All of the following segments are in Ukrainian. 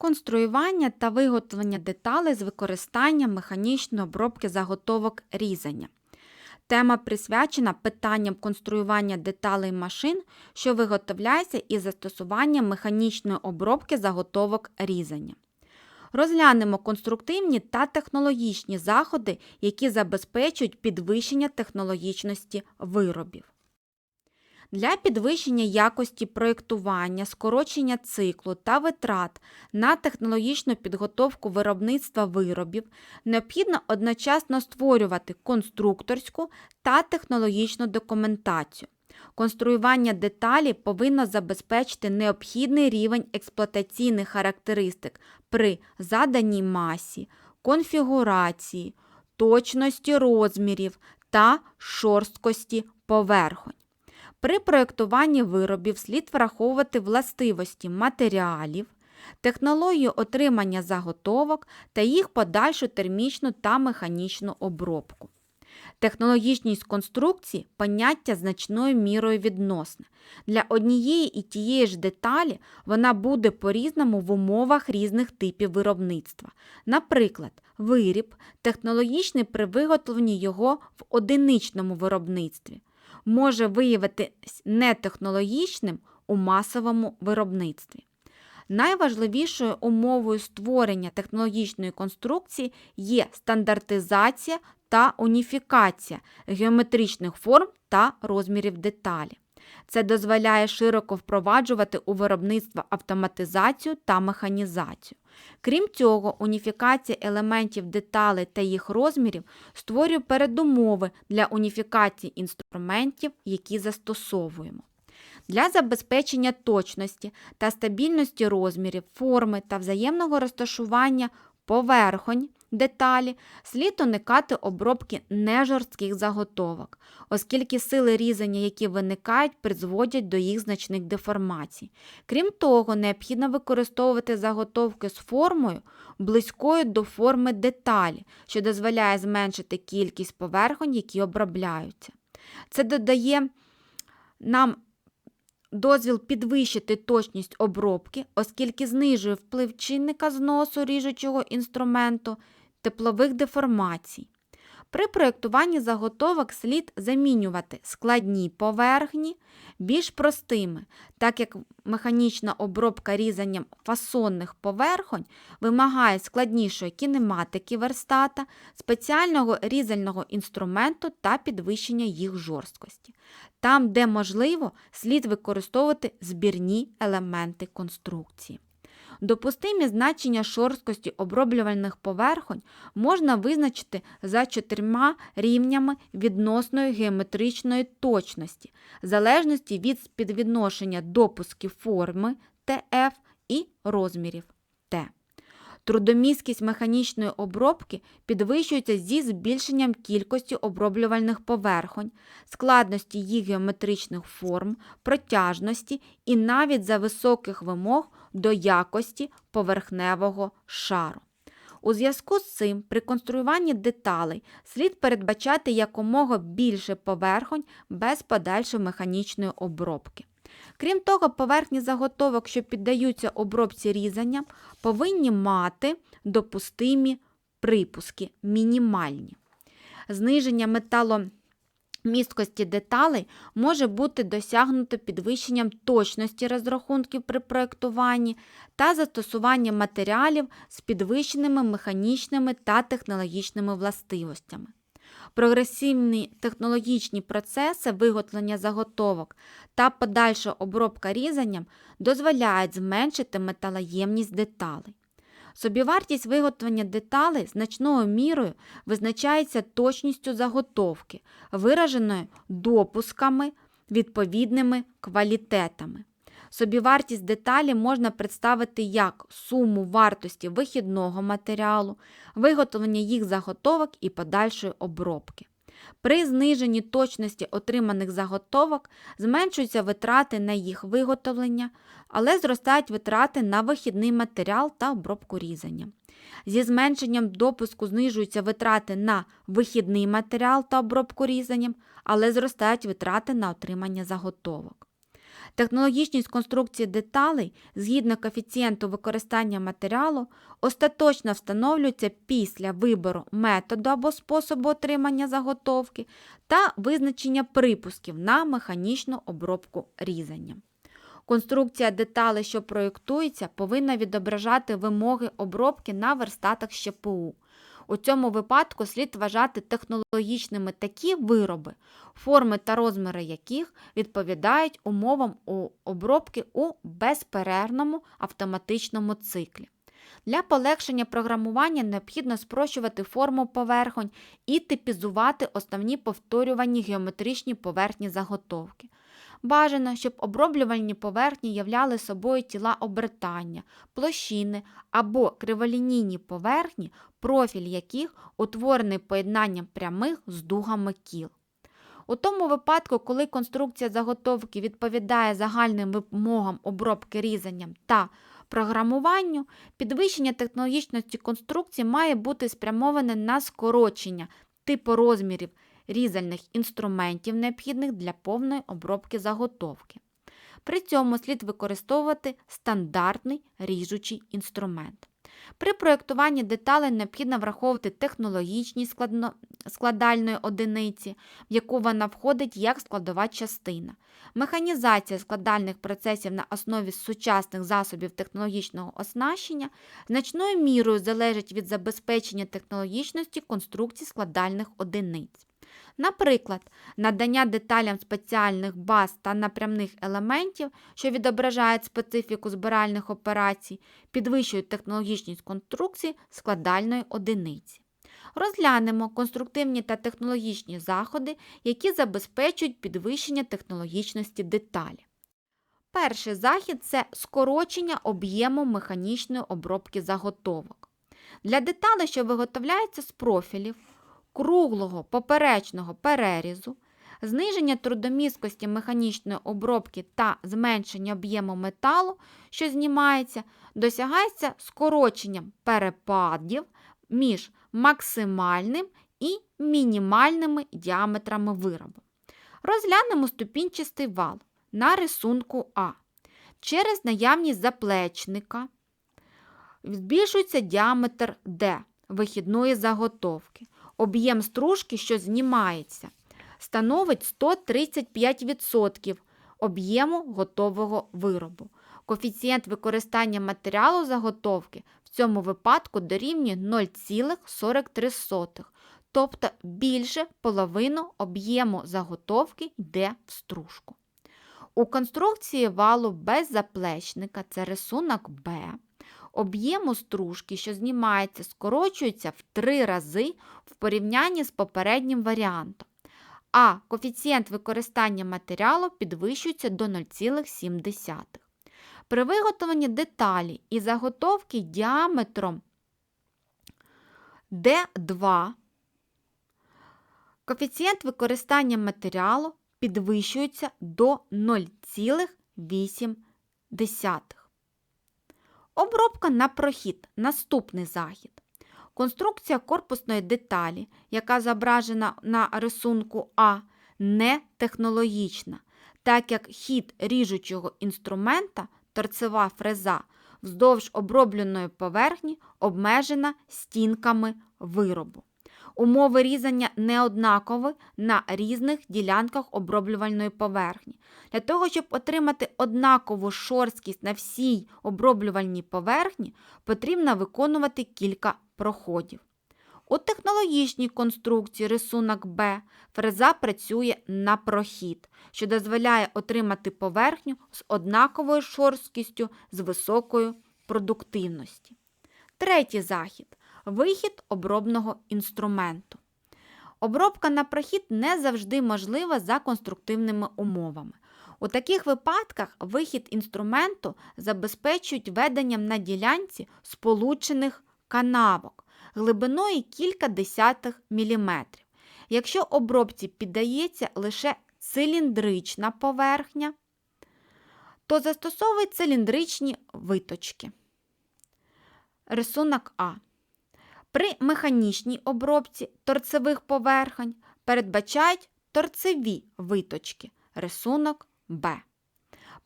Конструювання та виготовлення деталей з використанням механічної обробки заготовок різання. Тема присвячена питанням конструювання деталей машин, що виготовляються із застосуванням механічної обробки заготовок різання. Розглянемо конструктивні та технологічні заходи, які забезпечують підвищення технологічності виробів. Для підвищення якості проєктування, скорочення циклу та витрат на технологічну підготовку виробництва виробів необхідно одночасно створювати конструкторську та технологічну документацію. Конструювання деталі повинно забезпечити необхідний рівень експлуатаційних характеристик при заданій масі, конфігурації, точності розмірів та шорсткості поверхонь. При проєктуванні виробів слід враховувати властивості матеріалів, технологію отримання заготовок та їх подальшу термічну та механічну обробку. Технологічність конструкції поняття значною мірою відносне. Для однієї і тієї ж деталі вона буде по-різному в умовах різних типів виробництва. Наприклад, виріб технологічний при виготовленні його в одиничному виробництві може виявитись нетехнологічним у масовому виробництві. Найважливішою умовою створення технологічної конструкції є стандартизація та уніфікація геометричних форм та розмірів деталі. Це дозволяє широко впроваджувати у виробництво автоматизацію та механізацію. Крім цього, уніфікація елементів деталей та їх розмірів створює передумови для уніфікації інструментів, які застосовуємо. Для забезпечення точності та стабільності розмірів, форми та взаємного розташування поверхонь деталі слід уникати обробки нежорстких заготовок, оскільки сили різання, які виникають, призводять до їх значних деформацій. Крім того, необхідно використовувати заготовки з формою, близькою до форми деталі, що дозволяє зменшити кількість поверхонь, які обробляються. Це додає нам дозвіл підвищити точність обробки, оскільки знижує вплив чинника зносу ріжучого інструменту, теплових деформацій. При проєктуванні заготовок слід замінювати складні поверхні більш простими, так як механічна обробка різанням фасонних поверхонь вимагає складнішої кінематики верстата, спеціального різального інструменту та підвищення їх жорсткості. Там, де можливо, слід використовувати збірні елементи конструкції. Допустимі значення шорсткості оброблювальних поверхонь можна визначити за чотирма рівнями відносної геометричної точності, в залежності від співвідношення допусків форми ТФ і розмірів Т. Трудомісткість механічної обробки підвищується зі збільшенням кількості оброблювальних поверхонь, складності їх геометричних форм, протяжності і навіть за високих вимог до якості поверхневого шару. У зв'язку з цим при конструюванні деталей слід передбачати якомога більше поверхонь без подальшої механічної обробки. Крім того, поверхні заготовок, що піддаються обробці різанням, повинні мати допустимі припуски мінімальні. Зниження металомісткості деталей може бути досягнуто підвищенням точності розрахунків при проєктуванні та застосуванням матеріалів з підвищеними механічними та технологічними властивостями. Прогресивні технологічні процеси виготовлення заготовок та подальша обробка різанням дозволяють зменшити металоємність деталей. Собівартість виготовлення деталей значною мірою визначається точністю заготовки, вираженою допусками, відповідними квалітетами. Собівартість деталі можна представити як суму вартості вихідного матеріалу, виготовлення їх заготовок і подальшої обробки. При зниженні точності отриманих заготовок зменшуються витрати на їх виготовлення, але зростають витрати на вихідний матеріал та обробку різання. Зі зменшенням допуску знижуються витрати на вихідний матеріал та обробку різанням, але зростають витрати на отримання заготовок. Технологічність конструкції деталей згідно коефіцієнту використання матеріалу остаточно встановлюється після вибору методу або способу отримання заготовки та визначення припусків на механічну обробку різання. Конструкція деталей, що проєктується, повинна відображати вимоги обробки на верстатах ЩПУ. У цьому випадку слід вважати технологічними такі вироби, форми та розміри яких відповідають умовам у обробки у безперервному автоматичному циклі. Для полегшення програмування необхідно спрощувати форму поверхонь і типізувати основні повторювані геометричні поверхні заготовки. Бажано, щоб оброблювальні поверхні являли собою тіла обертання, площини або криволінійні поверхні, профіль яких утворений поєднанням прямих з дугами кіл. У тому випадку, коли конструкція заготовки відповідає загальним вимогам обробки різанням та програмуванню, підвищення технологічності конструкції має бути спрямоване на скорочення типу розмірів різальних інструментів, необхідних для повної обробки заготовки. При цьому слід використовувати стандартний ріжучий інструмент. При проєктуванні деталей необхідно враховувати технологічність складно... складальної одиниці, в яку вона входить як складова частина. Механізація складальних процесів на основі сучасних засобів технологічного оснащення значною мірою залежить від забезпечення технологічності конструкцій складальних одиниць. Наприклад, надання деталям спеціальних баз та напрямних елементів, що відображають специфіку збиральних операцій, підвищують технологічність конструкції складальної одиниці. Розглянемо конструктивні та технологічні заходи, які забезпечують підвищення технологічності деталі. Перший захід це скорочення об'єму механічної обробки заготовок. Для деталей, що виготовляються з профілів, круглого поперечного перерізу, зниження трудомісткості механічної обробки та зменшення об'єму металу, що знімається, досягається скороченням перепадів між максимальним і мінімальними діаметрами виробу. Розглянемо ступінчастий вал на рисунку А. Через наявність заплечника збільшується діаметр D вихідної заготовки. Об'єм стружки, що знімається, становить 135% об'єму готового виробу. Коефіцієнт використання матеріалу заготовки в цьому випадку дорівнює 0,43, тобто більше половину об'єму заготовки йде в стружку. У конструкції валу без заплечника це рисунок Б. Об'єму стружки, що знімається, скорочується в три рази в порівнянні з попереднім варіантом, а коефіцієнт використання матеріалу підвищується до 0,7. При виготовленні деталі і заготовки діаметром D2 коефіцієнт використання матеріалу підвищується до 0,8. Обробка на прохід наступний захід. Конструкція корпусної деталі, яка зображена на рисунку А, не технологічна, так як хід ріжучого інструмента, торцева фреза, вздовж обробленої поверхні обмежена стінками виробу. Умови різання неоднакові на різних ділянках оброблювальної поверхні. Для того, щоб отримати однакову шорсткість на всій оброблювальній поверхні, потрібно виконувати кілька проходів. У технологічній конструкції рисунок Б фреза працює на прохід, що дозволяє отримати поверхню з однаковою шорсткістю з високою продуктивністю. Третій захід вихід обробного інструменту. Обробка на прохід не завжди можлива за конструктивними умовами. У таких випадках вихід інструменту забезпечують веденням на ділянці сполучених канавок глибиною кілька десятих міліметрів. Якщо обробці піддається лише циліндрична поверхня, то застосовують циліндричні виточки. Рисунок А. При механічній обробці торцевих поверхонь передбачають торцеві виточки рисунок Б.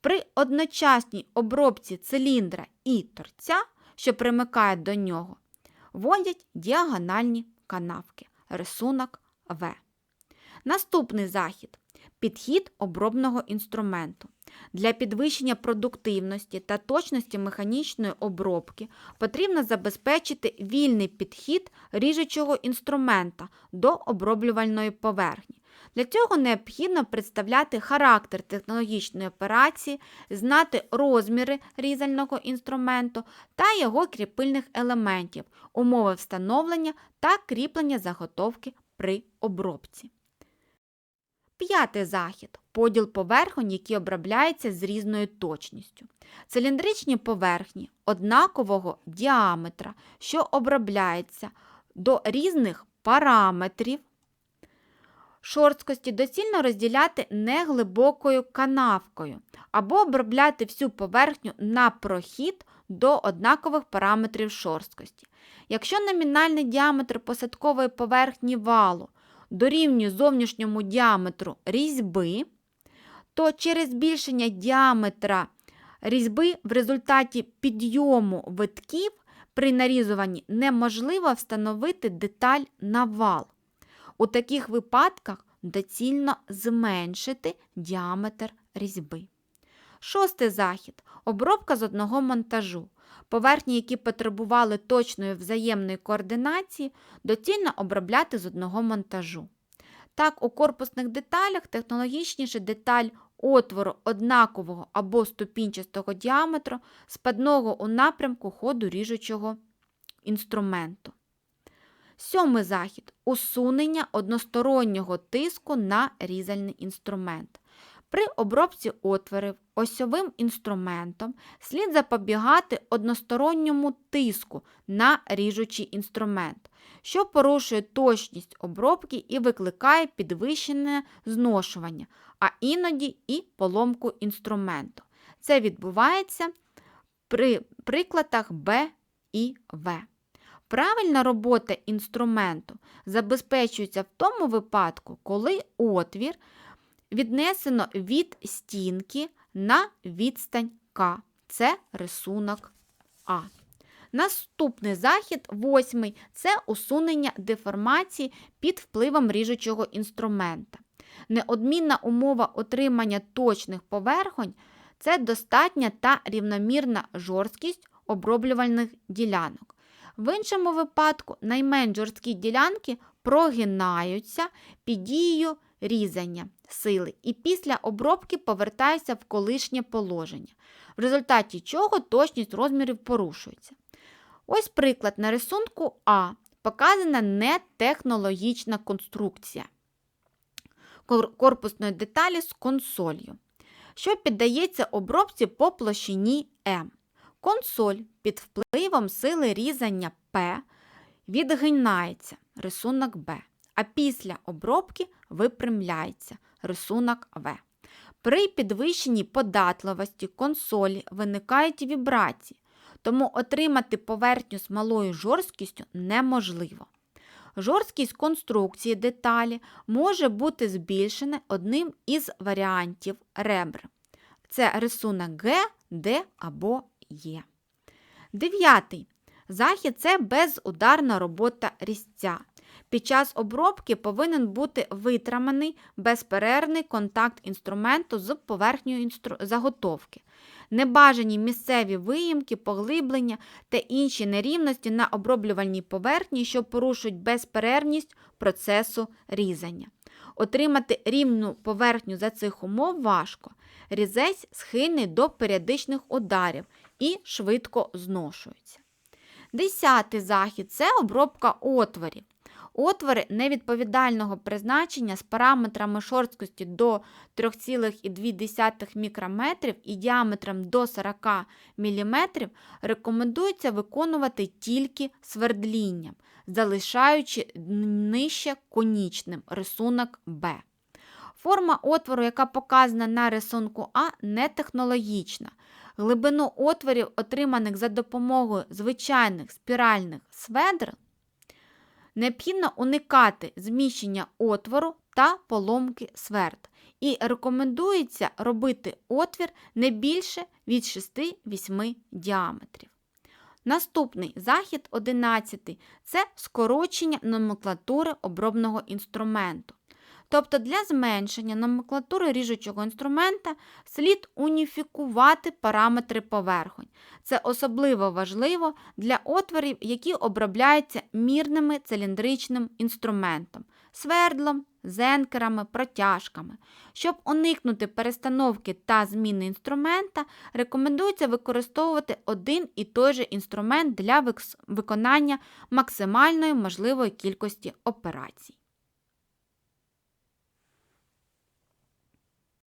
При одночасній обробці циліндра і торця, що примикає до нього, вводять діагональні канавки. Рисунок В. Наступний захід підхід обробного інструменту. Для підвищення продуктивності та точності механічної обробки потрібно забезпечити вільний підхід ріжучого інструмента до оброблювальної поверхні. Для цього необхідно представляти характер технологічної операції, знати розміри різального інструменту та його кріпильних елементів, умови встановлення та кріплення заготовки при обробці. П'ятий захід поділ поверхонь, які обробляються з різною точністю. Циліндричні поверхні однакового діаметра, що обробляються до різних параметрів. Шорсткості доцільно розділяти неглибокою канавкою або обробляти всю поверхню на прохід до однакових параметрів шорсткості. Якщо номінальний діаметр посадкової поверхні валу дорівнює зовнішньому діаметру різьби, то через збільшення діаметра різьби в результаті підйому витків при нарізуванні неможливо встановити деталь на вал. У таких випадках доцільно зменшити діаметр різьби. Шостий захід обробка з одного монтажу. Поверхні, які потребували точної взаємної координації, доцільно обробляти з одного монтажу. Так, у корпусних деталях технологічніше деталь отвору однакового або ступінчастого діаметру, спадного у напрямку ходу ріжучого інструменту. Сьомий захід усунення одностороннього тиску на різальний інструмент. При обробці отворів осьовим інструментом слід запобігати односторонньому тиску на ріжучий інструмент, що порушує точність обробки і викликає підвищене зношування, а іноді і поломку інструменту. Це відбувається при прикладах Б і В. Правильна робота інструменту забезпечується в тому випадку, коли отвір віднесено від стінки на відстань К. Це рисунок А. Наступний захід, восьмий, це усунення деформації під впливом ріжучого інструмента. Неодмінна умова отримання точних поверхонь це достатня та рівномірна жорсткість оброблювальних ділянок. В іншому випадку найменш жорсткі ділянки прогинаються під дією різання сили і після обробки повертаються в колишнє положення, в результаті чого точність розмірів порушується. Ось приклад на рисунку А показана нетехнологічна конструкція корпусної деталі з консолью, що піддається обробці по площині М. Консоль під впливом сили різання П відгинається рисунок Б, а після обробки випрямляється рисунок В. При підвищенні податливості консолі виникають вібрації, тому отримати поверхню з малою жорсткістю неможливо. Жорсткість конструкції деталі може бути збільшена одним із варіантів ребр. Це рисунок Г, Д або Є. Дев'ятий. Захід це безударна робота різця. Під час обробки повинен бути витриманий безперервний контакт інструменту з поверхнею інстру... заготовки. Небажані місцеві виїмки, поглиблення та інші нерівності на оброблювальній поверхні, що порушують безперервність процесу різання. Отримати рівну поверхню за цих умов важко. Різець схильний до періодичних ударів і швидко зношується. Десятий захід це обробка отворів. Отвори невідповідального призначення з параметрами шорсткості до 3,2 мікрометрів і діаметром до 40 мм рекомендується виконувати тільки свердлінням, залишаючи нижче конічним рисунок Б. Форма отвору, яка показана на рисунку А, не технологічна. Глибину отворів, отриманих за допомогою звичайних спіральних сведр, необхідно уникати зміщення отвору та поломки сверд. і рекомендується робити отвір не більше від 6-8 діаметрів. Наступний захід 11 це скорочення номенклатури обробного інструменту. Тобто для зменшення номенклатури ріжучого інструмента слід уніфікувати параметри поверхонь. Це особливо важливо для отворів, які обробляються мірними циліндричним інструментом, свердлом, зенкерами, протяжками. Щоб уникнути перестановки та зміни інструмента, рекомендується використовувати один і той же інструмент для виконання максимальної можливої кількості операцій.